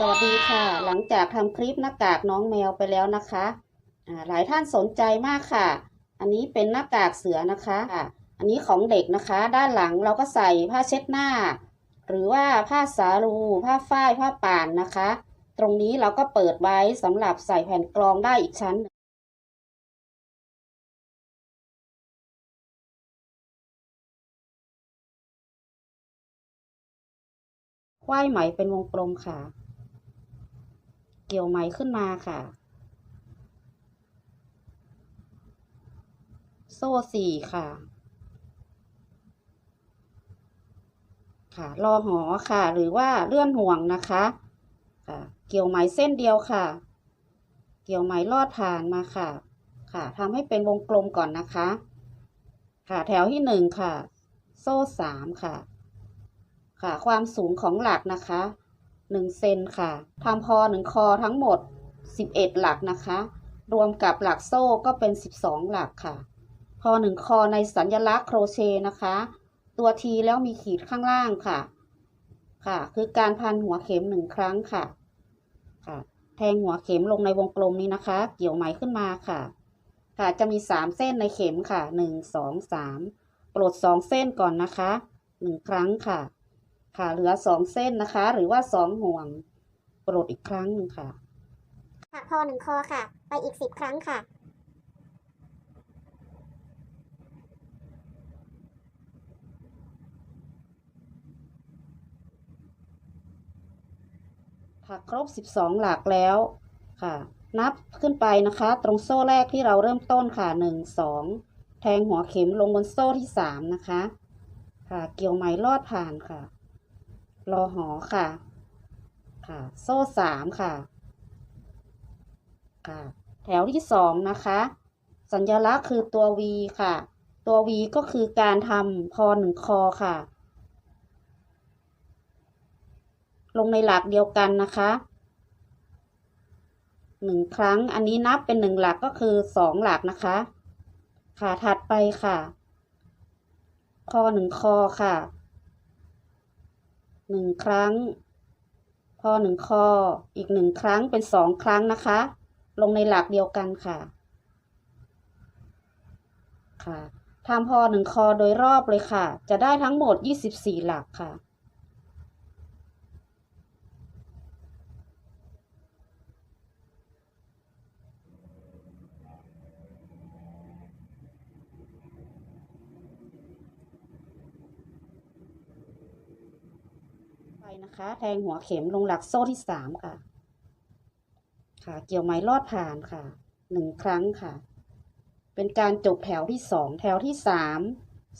สวัสดีค่ะ หลังจากทำคลิปหน้ากากน้องแมวไปแล้วนะคะหลายท่านสนใจมากค่ะ อันนี้เป็นหน้ากากเสือนะคะอ่าอันนี้ของเด็กนะคะ ด้านหลังเราก็ใส่ผ้าเช็ดหน้า หรือว่าผ้าสาลูผ้าฝ้ายผ้าป่านนะคะ ตรงนี้เราก็เปิดไว้สำหรับใส่แผ่นกรองได้อีกชั้นหนึ่งควายไหมเป็นวงกลมค่ะ เกี่ยวไหมขึ้นมาค่ะ โซ่สี่ค่ะ ค่ะรอหอค่ะ หรือว่าเลื่อนห่วงนะคะค่ะเกี่ยวไหมเส้นเดียวค่ะ เกี่ยวไหมลอดผ่านมาค่ะ ค่ะทำให้เป็นวงกลมก่อนนะคะ ค่ะแถวที่หนึ่งค่ะ โซ่สามค่ะ ค่ะความสูงของหลักนะคะ หนึ่งเซนค่ะทำพอหนึ่งคอทั้งหมดสิบเอ็ดหลักนะคะ รวมกับหลักโซ่ก็เป็นสิบสองหลักค่ะพอหนึ่งคอในสัญลักษณ์โครเชต์นะคะ ตัวทีแล้วมีขีดข้างล่างค่ะ ค่ะ คือการพันหัวเข็มหนึ่งครั้งค่ะ ค่ะ แทงหัวเข็มลงในวงกลมนี้นะคะ เกี่ยวไหมขึ้นมาค่ะ ค่ะจะมีสามเส้นในเข็มค่ะหนึ่งสองสามปลดสองเส้นก่อนนะคะหนึ่งครั้งค่ะ ค่ะ เหลือสองเส้นนะคะ หรือว่าสองห่วงปลดอีกครั้งหนึ่งค่ะ ค่ะพอหนึ่งคอค่ะ ไปอีกสิบครั้งค่ะ ค่ะครบ12หลักแล้วค่ะ นับขึ้นไปนะคะ ตรงโซ่แรกที่เราเริ่มต้นค่ะ1 2แทงหัวเข็มลงบนโซ่ที่3นะคะ ค่ะ เกี่ยวไหมลอดผ่านค่ะ รอหอค่ะ ค่ะ โซ่3ค่ะ ค่ะ แถวที่2นะคะ สัญลักษณ์คือตัว V ค่ะ ตัว V ก็คือการทำพอหนึ่งคอค่ะ ลงในหลักเดียวกันนะคะหนึ่งครั้ง อันนี้นับเป็นหนึ่งหลักก็คือสองหลักนะคะ ค่ะ ถัดไปค่ะ คอหนึ่งคอค่ะ หนึ่งครั้งพอหนึ่งคอ อีกหนึ่งครั้งเป็นสองครั้งนะคะ ลงในหลักเดียวกันค่ะ ค่ะทำพอหนึ่งคอโดยรอบเลยค่ะ จะได้ทั้งหมดยี่สิบสี่หลักค่ะ ไปนะคะ แทงหัวเข็มลงหลักโซ่ที่สามค่ะ ค่ะ เกี่ยวไหมลอดผ่านค่ะ หนึ่งครั้งค่ะ เป็นการจบแถวที่สองแถวที่สาม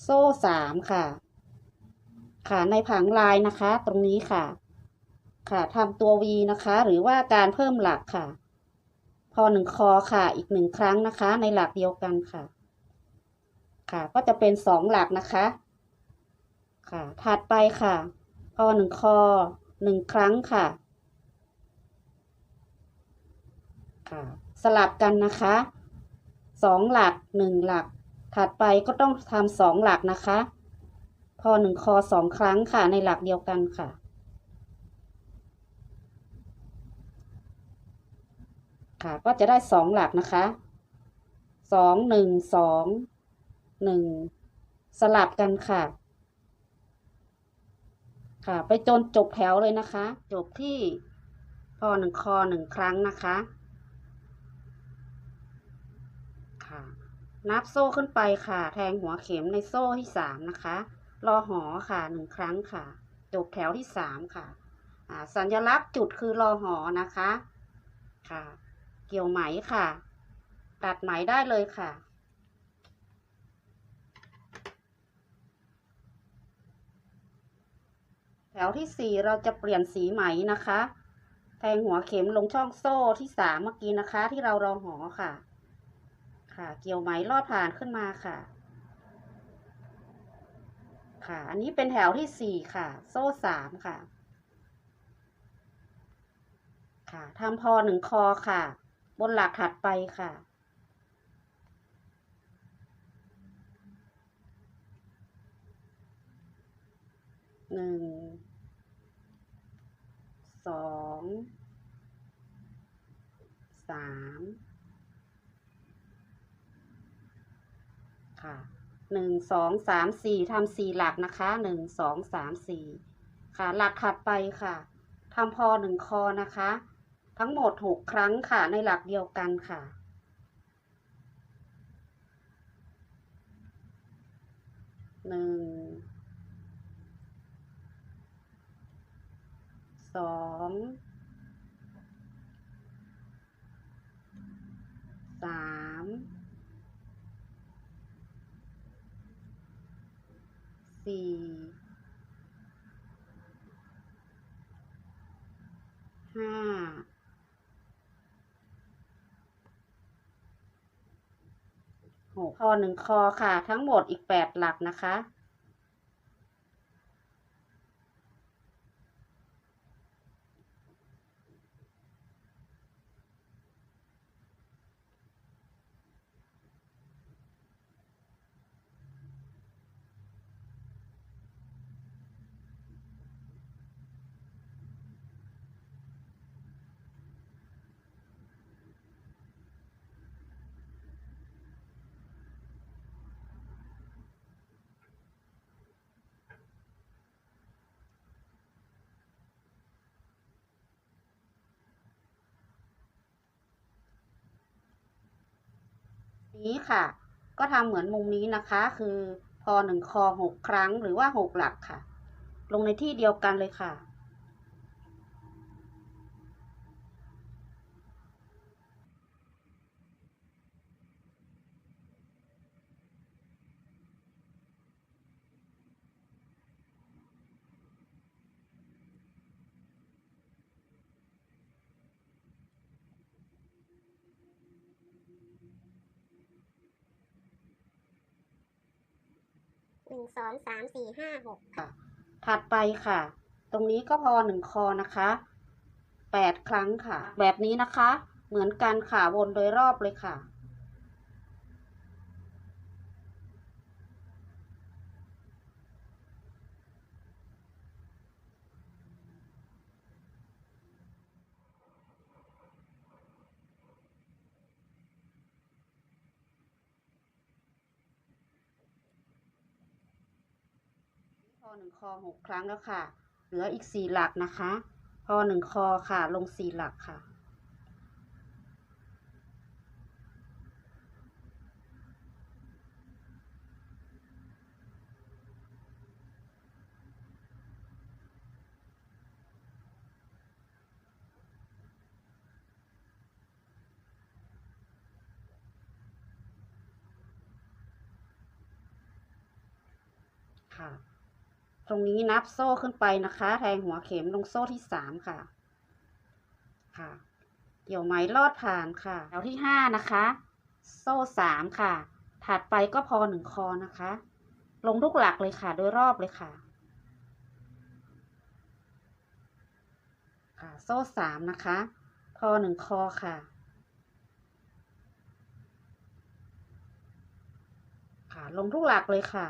โซ่สามค่ะ ค่ะในผังลายนะคะ ตรงนี้ค่ะ ค่ะทำตัว V นะคะ หรือว่าการเพิ่มหลักค่ะ พอหนึ่งคอค่ะ อีกหนึ่งครั้งนะคะ ในหลักเดียวกันค่ะ ค่ะ ก็จะเป็นสองหลักนะคะ ค่ะ ถัดไปค่ะ อหนึ่งคอหนึ่งครั้งค่ะ ค่ะ สลับกันนะคะสองหลักหนึ่งหลัก ถัดไปก็ต้องทำสองหลักนะคะ พอหนึ่งคอสองครั้งค่ะในหลักเดียวกันค่ะ ค่ะ ก็จะได้สองหลักนะคะสองหนึ่งสองหนึ่งสลับกันค่ะ ค่ะ ไปจนจบแถวเลยนะคะ จบที่พอหนึ่งคอหนึ่งครั้งนะคะ ค่ะ นับโซ่ขึ้นไปค่ะ แทงหัวเข็มในโซ่ที่สามนะคะ รอหอค่ะหนึ่งครั้งค่ะ จบแถวที่สามค่ะ อ่า สัญลักษณ์จุดคือรอหอนะคะ ค่ะ เกี่ยวไหมค่ะ ตัดไหมได้เลยค่ะ ถวที่สี่เราจะเปลี่ยนสีไหมนะคะ แทงหัวเข็มลงช่องโซ่ที่สามเมื่อกี้นะคะ ที่เรารองหอค่ะ ค่ะ เกี่ยวไหมลอดผ่านขึ้นมาค่ะ ค่ะ อันนี้เป็นแถวที่สี่ค่ะ โซ่สามค่ะ ค่ะทำพอหนึ่งคอค่ะ บนหลักถัดไปค่ะหนึ่ง สองสามค่ะหนึ่งสองสามสี่ทำสี่หลักนะคะหนึ่งสองสามสี่ค่ะ หลักถัดไปค่ะทำพอหนึ่งคอนะคะ ทั้งหมดหกครั้งค่ะในหลักเดียวกันค่ะหนึ่ง สองสามสี่ห้าหกคอหนึ่งคอค่ะ ทั้งหมดอีกแปดหลักนะคะ นี้ค่ะ ก็ทำเหมือนมุมนี้นะคะ คือพอหนึ่งคอหกครั้งหรือว่าหกหลักค่ะ ลงในที่เดียวกันเลยค่ะ สองสามสี่ห้าหกค่ะ ถัดไปค่ะ ตรงนี้ก็พอหนึ่งคอนะคะแปดครั้งค่ะ แบบนี้นะคะ เหมือนกันค่ะวนโดยรอบเลยค่ะ อหนึ่งคอหกครั้งแล้วค่ะ เหลืออีกสี่หลักนะคะพอหนึ่งคอค่ะ ลงสี่หลักค่ะ ค่ะ ตรงนี้นับโซ่ขึ้นไปนะคะ แทงหัวเข็มลงโซ่ที่สามค่ะ ค่ะ เกี่ยวไหมลอดผ่านค่ะแถวที่ห้านะคะ โซ่สามค่ะ ถัดไปก็พอหนึ่งคอนะคะ ลงทุกหลักเลยค่ะ โดยรอบเลยค่ะ ค่ะ โซ่สามนะคะ พอหนึ่งคอค่ะค่ะ ลงทุกหลักเลยค่ะ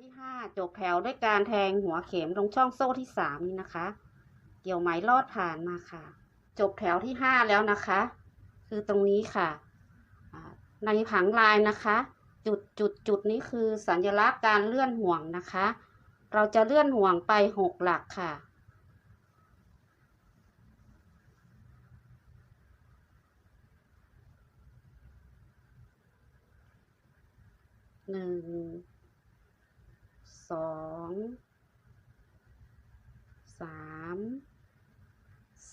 ที่ห้าจบแถวด้วยการแทงหัวเข็มตรงช่องโซ่ที่สามนี่นะคะ เกี่ยวไหมลอดผ่านมาค่ะ จบแถวที่ห้าแล้วนะคะ คือตรงนี้ค่ะ ในผังลายนะคะ จุดจุดจุดนี้คือสัญลักษณ์การเลื่อนห่วงนะคะ เราจะเลื่อนห่วงไปหกหลักค่ะหนึ่ง สองสาม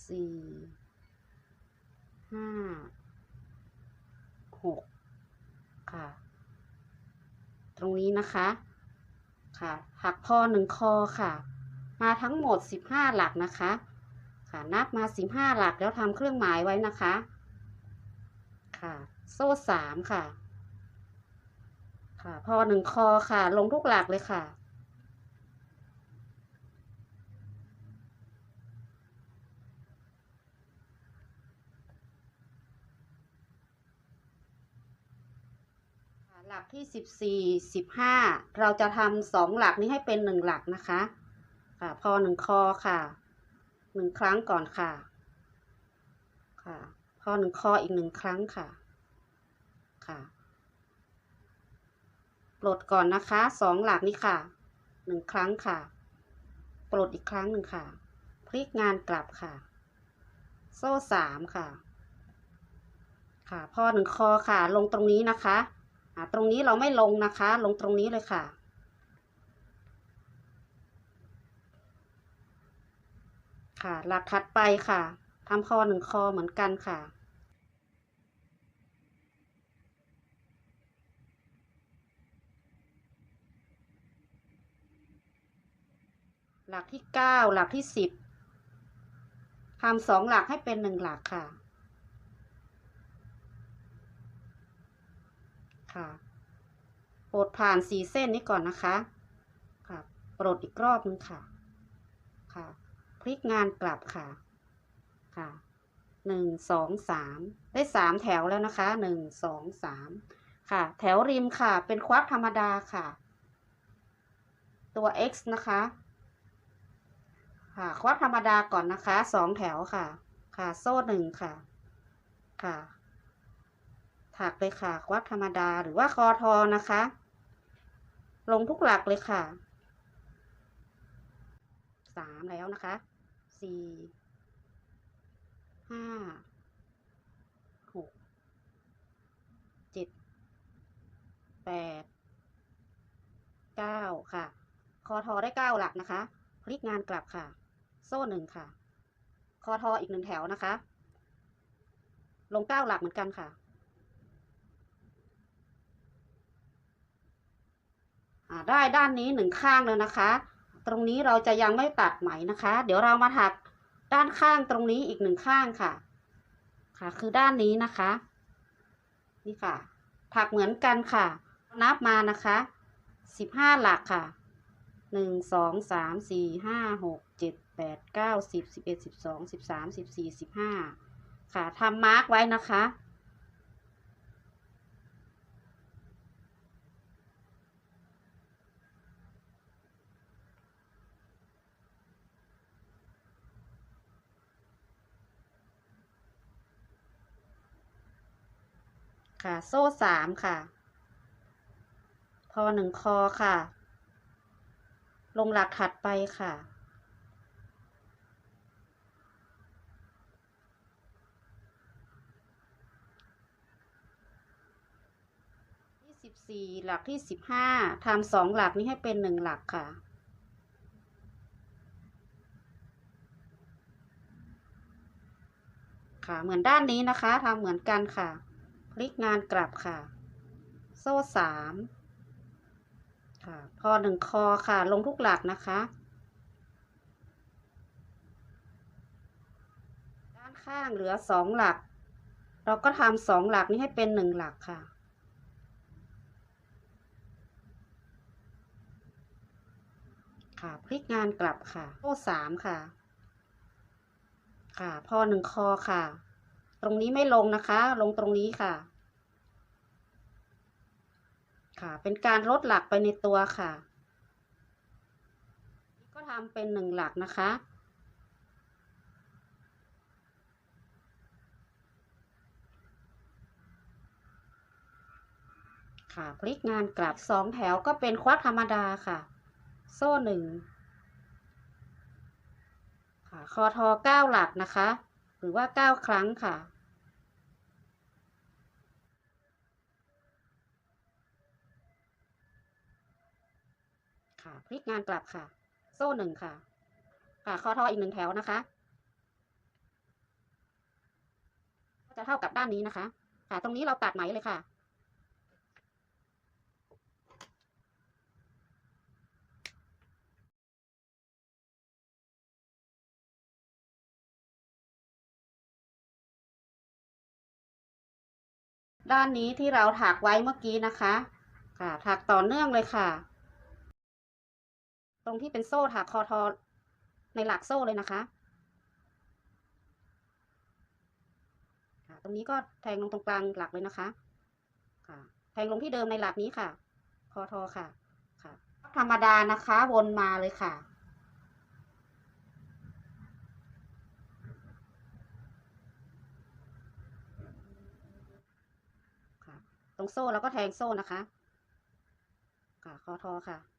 สี่ห้าหกค่ะ ตรงนี้นะคะค่ะหักพอหนึ่งคอค่ะ มาทั้งหมดสิบห้าหลักนะคะ ค่ะนับมาสิบห้าหลักแล้วทำเครื่องหมายไว้นะคะ ค่ะ โซ่สามค่ะ ค่ะพอหนึ่งคอค่ะ ลงทุกหลักเลยค่ะ หลักที่สิบสี่สิบห้าเราจะทำสองหลักนี้ให้เป็นหนึ่งหลักนะคะค่ะพอหนึ่งคอค่ะหนึ่งครั้งก่อนค่ะ ค่ะ พอหนึ่งคออีกหนึ่งครั้งค่ะ ค่ะปลดก่อนนะคะสองหลักนี้ค่ะหนึ่งครั้งค่ะปลดอีกครั้งหนึ่งค่ะ พลิกงานกลับค่ะ โซ่สามค่ะ ค่ะ พอหนึ่งคอค่ะ ลงตรงนี้นะคะ ตรงนี้เราไม่ลงนะคะ ลงตรงนี้เลยค่ะ ค่ะ หลักถัดไปค่ะทำคอหนึ่งคอเหมือนกันค่ะหลักที่เก้าหลักที่สิบทำสองหลักให้เป็นหนึ่งหลักค่ะ ค่ะปลดผ่านสีเส้นนี้ก่อนนะคะ ค่ะปลดอีกรอบนึงค่ะ ค่ะ พลิกงานกลับค่ะ ค่ะหนึ่งสองสามได้สามแถวแล้วนะคะหนึ่งสองสามค่ะ แถวริมค่ะ เป็นควักธรรมดาค่ะ ตัว x นะคะ ค่ะ ควักธรรมดาก่อนนะคะสองแถวค่ะ ค่ะ โซ่หนึ่งค่ะ ค่ะ ถักเลยค่ะควักธรรมดาหรือว่าคอทอนะคะ ลงทุกหลักเลยค่ะสามแล้วนะคะสี่ห้าหกเจ็ดแปดเก้าค่ะ คอทอได้เก้าหลักนะคะ พลิกงานกลับค่ะ โซ่หนึ่งค่ะ คอทออีกหนึ่งแถวนะคะ ลงเก้าหลักเหมือนกันค่ะ อ่า ได้ด้านนี้หนึ่งข้างแล้วนะคะ ตรงนี้เราจะยังไม่ตัดไหมนะคะ เดี๋ยวเรามาถักด้านข้างตรงนี้อีกหนึ่งข้างค่ะ ค่ะ คือด้านนี้นะคะ นี่ค่ะ ถักเหมือนกันค่ะ นับมานะคะสิบห้าหลักค่ะหนึ่งสองสามสี่ห้าหกเจ็ดแปดเก้าสิบสิบเอ็ดสิบสองสิบสามสิบสี่สิบห้าค่ะทำมาร์กไว้นะคะ ค่ะ โซ่สามค่ะ พอหนึ่งคอค่ะ ลงหลักถัดไปค่ะ ที่สิบสี่หลักที่สิบห้าทำสองหลักนี้ให้เป็นหนึ่งหลักค่ะค่ะเหมือนด้านนี้นะคะทำเหมือนกันค่ะ พลิกงานกลับค่ะ โซ่สามค่ะ พอหนึ่งคอค่ะ ลงทุกหลักนะคะ ด้านข้างเหลือสองหลัก เราก็ทำสองหลักนี้ให้เป็นหนึ่งหลักค่ะค่ะพลิกงานกลับค่ะ โซ่สามค่ะ ค่ะ พอหนึ่งคอค่ะ ตรงนี้ไม่ลงนะคะ ลงตรงนี้ค่ะ ค่ะ เป็นการลดหลักไปในตัวค่ะ ก็ทำเป็นหนึ่งหลักนะคะค่ะพลิกงานกลับสองแถวก็เป็นควักธรรมดาค่ะ โซ่หนึ่งค่ะคอทอเก้าหลักนะคะ หรือว่าเก้าครั้งค่ะ ค่ะ พลิกงานกลับค่ะ โซ่หนึ่งค่ะ ค่ะคอทออีกหนึ่งแถวนะคะ ก็จะเท่ากับด้านนี้นะคะ ค่ะ ตรงนี้เราตัดไหมเลยค่ะ ด้านนี้ที่เราถักไว้เมื่อกี้นะคะ ค่ะ ถักต่อเนื่องเลยค่ะ ตรงที่เป็นโซ่ถักคอทอในหลักโซ่เลยนะคะค่ะตรงนี้ก็แทงลงตรงกลางหลักเลยนะคะค่ะ แทงลงที่เดิมในหลักนี้ค่ะ คอทอค่ะ ค่ะ ธรรมดานะคะ วนมาเลยค่ะ ค่ะ ตรงโซ่แล้วก็แทงโซ่นะคะ ค่ะ คอทอค่ะ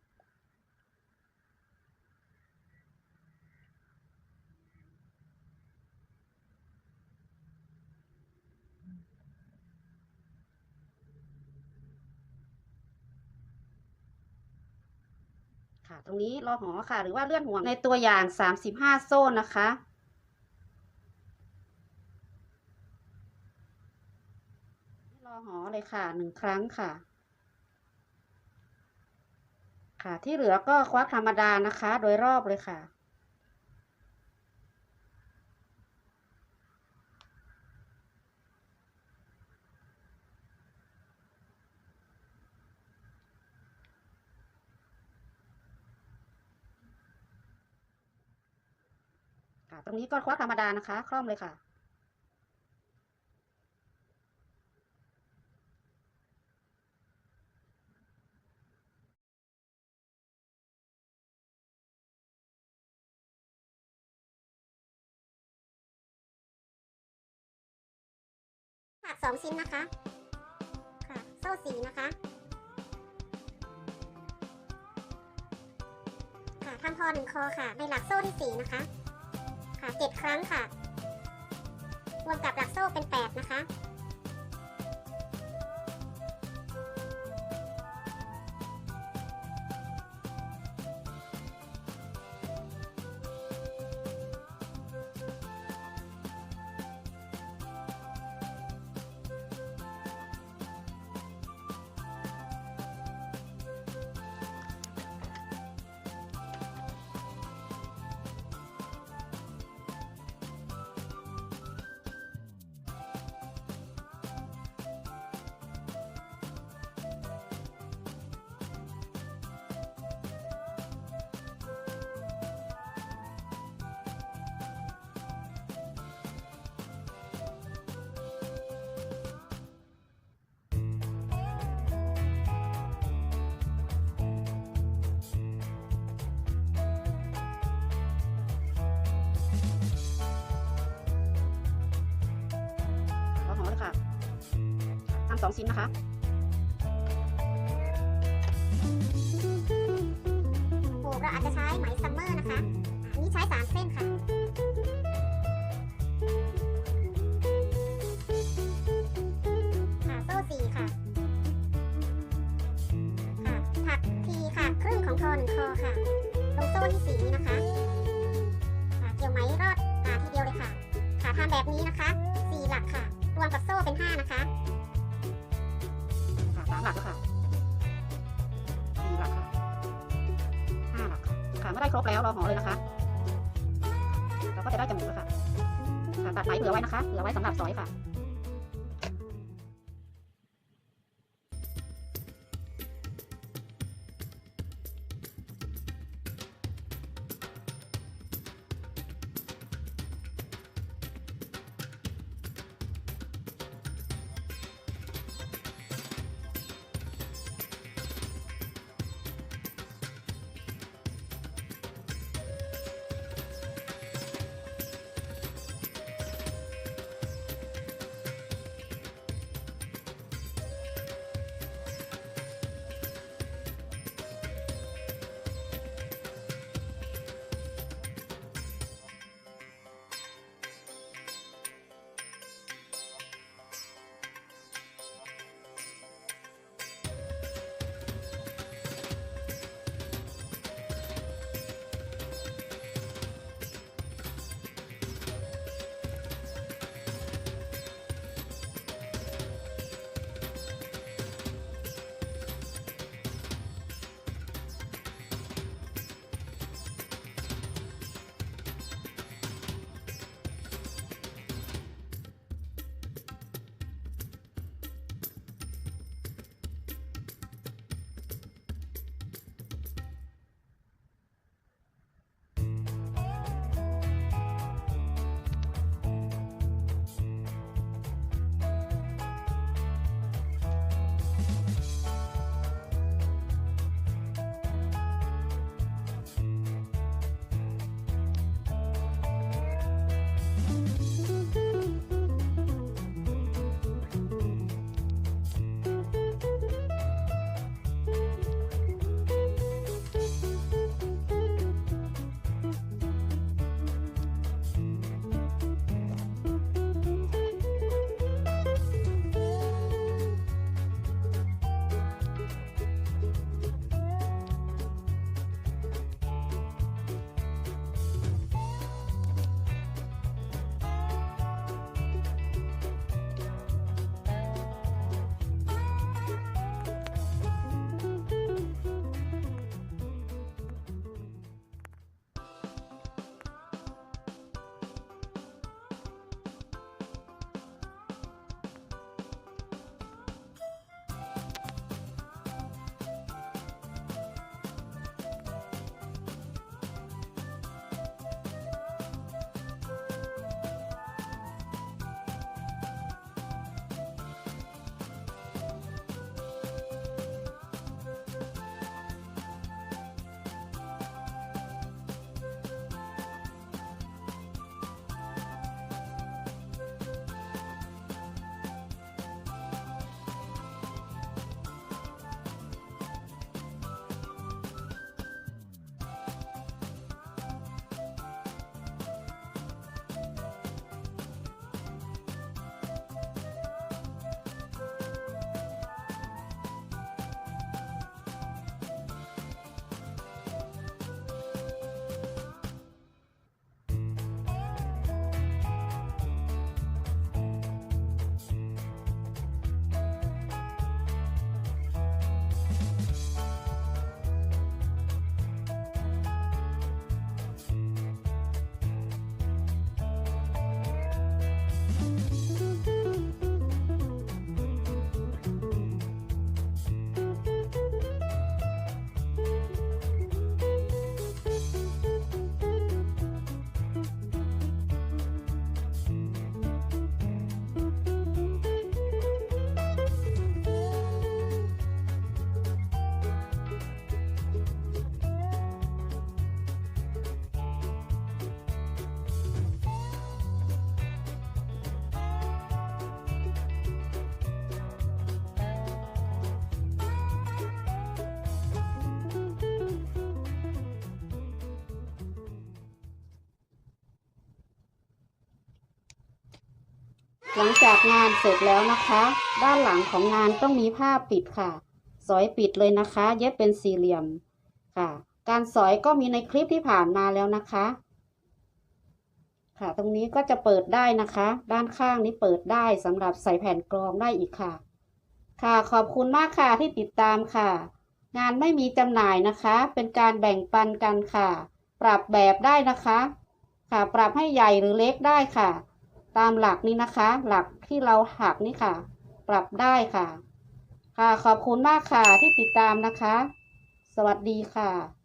ตรงนี้รอหอค่ะ หรือว่าเลื่อนห่วงในตัวอย่าง 35 โซ่นะคะ รอหอเลยค่ะหนึ่งครั้งค่ะ ค่ะที่เหลือก็ควักธรรมดานะคะ โดยรอบเลยค่ะ ตรงนี้ก็ควักธรรมดานะคะ คล่อมเลยค่ะค่ะสองชิ้นนะคะ ค่ะ โซ่สีนะคะ ค่ะทำพอหนึ่งคอค่ะ ในหลักโซ่ที่สี่นะคะ ค่ะเจ็ดครั้งค่ะ รวมกับหลักโซ่เป็นแปดนะคะ ทำสองชิ้นนะคะโอ้เราอาจจะใช้ไหมซัมเมอร์นะคะ อันนี้ใช้สามเส้นค่ะค่ะโซ่สี่ค่ะค่ะถักทีค่ะครึ่งของทอหนึ่งคอค่ะตรงโซ่ที่สี่นี้นะคะค่ะเกี่ยวไหมรอดอ่าทีเดียวเลยค่ะ ค่ะทำแบบนี้นะคะ แล้วรอหอเลยนะคะ เราก็จะได้จมูกแล้วค่ะค่ะตัดไหมเหลือไว้นะคะ เหลือไว้สำหรับสอยค่ะ หลังจากงานเสร็จแล้วนะคะ ด้านหลังของงานต้องมีผ้าปิดค่ะ สอยปิดเลยนะคะ เย็บเป็นสี่เหลี่ยมค่ะ การสอยก็มีในคลิปที่ผ่านมาแล้วนะคะ ค่ะ ตรงนี้ก็จะเปิดได้นะคะ ด้านข้างนี้เปิดได้สำหรับใส่แผ่นกรองได้อีกค่ะ ค่ะขอบคุณมากค่ะที่ติดตามค่ะ งานไม่มีจำหน่ายนะคะ เป็นการแบ่งปันกันค่ะ ปรับแบบได้นะคะ ค่ะ ปรับให้ใหญ่หรือเล็กได้ค่ะ ตามหลักนี้นะคะ หลักที่เราหักนี่ค่ะ ปรับได้ค่ะ ค่ะขอบคุณมากค่ะที่ติดตามนะคะ สวัสดีค่ะ